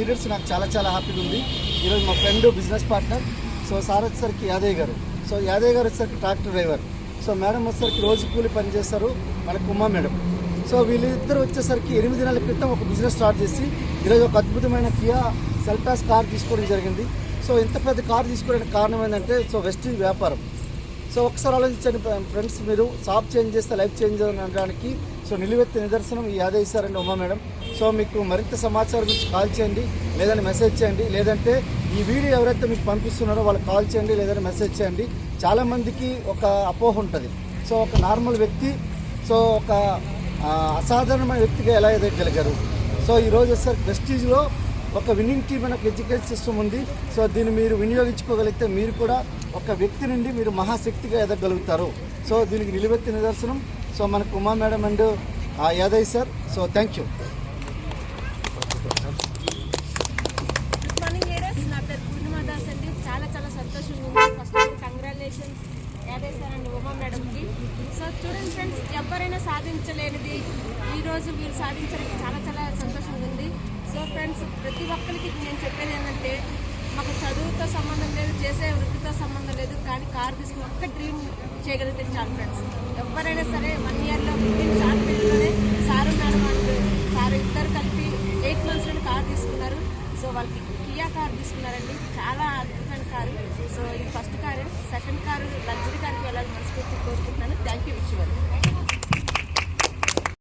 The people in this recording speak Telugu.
లీడర్స్ నాకు చాలా చాలా హ్యాపీగా ఉంది. ఈరోజు మా friend business partner so sir వచ్చేసరికి యాదయ్య గారు. సో యాదయ్య గారు వచ్చేసరికి ట్రాక్టర్ డ్రైవర్. సో మేడం వచ్చేసరికి రోజు కూలి పని చేస్తారు మన కుమ్మ మేడం. సో వీళ్ళిద్దరు వచ్చేసరికి ఎనిమిది నెలల క్రితం ఒక బిజినెస్ స్టార్ట్ చేసి ఈరోజు ఒక అద్భుతమైన కియా సెల్టాస్ కార్ తీసుకోవడం జరిగింది. సో ఇంత పెద్ద కార్ తీసుకోవడానికి కారణం ఏంటంటే సో వెస్ట్ వ్యాపారం. సో ఒకసారి ఆలోచించండి ఫ్రెండ్స్ మీరు షాప్ చేంజ్ చేస్తే లైఫ్ చేంజ్ అనడానికి సో నిలువెత్తి నిదర్శనం ఈ ఆదేశారండి ఉమా మేడం. సో మీకు మరింత సమాచారం గురించి కాల్ చేయండి లేదంటే మెసేజ్ చేయండి లేదంటే ఈ వీడియో ఎవరైతే మీకు పంపిస్తున్నారో వాళ్ళకి కాల్ చేయండి లేదంటే మెసేజ్ చేయండి. చాలామందికి ఒక అపోహ ఉంటుంది. సో ఒక నార్మల్ వ్యక్తి సో ఒక అసాధారణమైన వ్యక్తిగా ఎలా ఎదగలిగారు సో ఈరోజు సార్ ప్రెస్టీజ్లో ఒక విన్నింగ్ టీమ్ అనే ఒక ఎడ్యుకేషన్ సిస్టమ్ ఉంది. సో దీన్ని మీరు వినియోగించుకోగలిగితే మీరు కూడా ఒక వ్యక్తి నుండి మీరు మహాశక్తిగా ఎదగలుగుతారు సో దీనికి నిలువెత్తి నిదర్శనం. సో మనకు Uma madam and Yadav sir. So thank you good morning leaders నా పేరు దాస్ అండి. చాలా చాలా సంతోషంగా ఉంది. First of all congratulations Yadav sir and Uma మేడంకి. సో చూడండి ఫ్రెండ్స్ ఎవరైనా సాధించలేనిది ఈరోజు మీరు సాధించడానికి చాలా చాలా సంతోషంగా ఉంది. సో ఫ్రెండ్స్ ప్రతి ఒక్కరికి నేను చెప్పేది ఏంటంటే మాకు చదువుతో సంబంధం లేదు చేసే వృత్తితో కానీ కార్ తీసుకుని ఒక్క డ్రీమ్ చేయగలిగితే చాలు ఫ్రెండ్స్ ఎవరైనా సరే వన్ ఇయర్లో ఫిఫ్టీన్ షార్ట్ పీరియడ్లోనే సారు మేడం అండ్ సార్ ఇద్దరు కలిపి ఎయిట్ మంత్స్లో కార్ తీసుకున్నారు. సో వాళ్ళకి కియా కార్ తీసుకున్నారండి. చాలా అద్భుతమైన కారు. సో ఇది first car second car luxury కార్కి వెళ్ళాలని మనస్ఫూర్తి కోరుకుంటున్నాను. థ్యాంక్ యూ విషయం